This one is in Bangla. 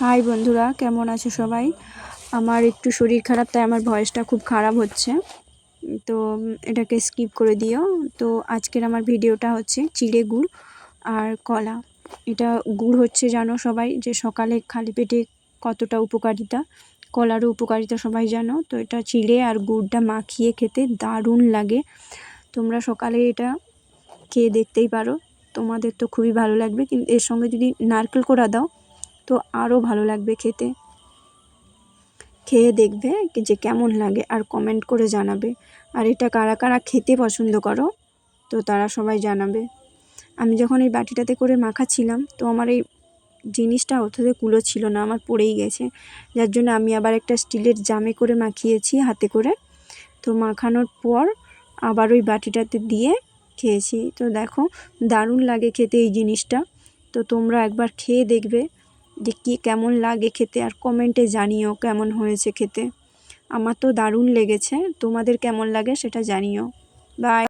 হাই বন্ধুরা, কেমন আছো সবাই? আমার একটু শরীর খারাপ, তাই আমার ভয়েসটা খুব খারাপ হচ্ছে। তো এটাকে স্কিপ করে দিও। তো আজকের আমার ভিডিওটা হচ্ছে চিড়ে গুড় আর কলা। এটা গুড় হচ্ছে, জানো সবাই, যে সকালে খালি পেটে কতটা উপকারিতা, কলারও উপকারিতা সবাই জানো। তো এটা চিড়ে আর গুড়টা মাখিয়ে খেতে দারুণ লাগে। তোমরা সকালে এটা খেয়ে দেখতেই পারো। তোমাদের তো খুবই ভালো লাগবে। কিন্তু এর সঙ্গে যদি নারকেল কোড়া দাও তো আরও ভালো লাগবে খেতে। খেয়ে দেখবে যে কেমন লাগে আর কমেন্ট করে জানাবে। আর এটা কারা কারা খেতে পছন্দ করো, তো তারা সবাই জানাবে। আমি যখন এই বাটিটাতে করে মাখাচ্ছিলাম, তো আমার এই জিনিসটা অথচ কুলো ছিল না, আমার পড়েই গেছে। যার জন্য আমি আবার একটা স্টিলের জামে করে মাখিয়েছি হাতে করে। তো মাখানোর পর আবার ওই বাটিটাতে দিয়ে খেয়েছি। তো দেখো, দারুণ লাগে খেতে এই জিনিসটা। তো তোমরা একবার খেয়ে দেখবে। যে কী কেমন লাগে খেতে আর কমেন্টে জানিও কেমন হয়েছে খেতে। আমার তো দারুণ লেগেছে। তোমাদের কেমন লাগে সেটা জানিও। বাই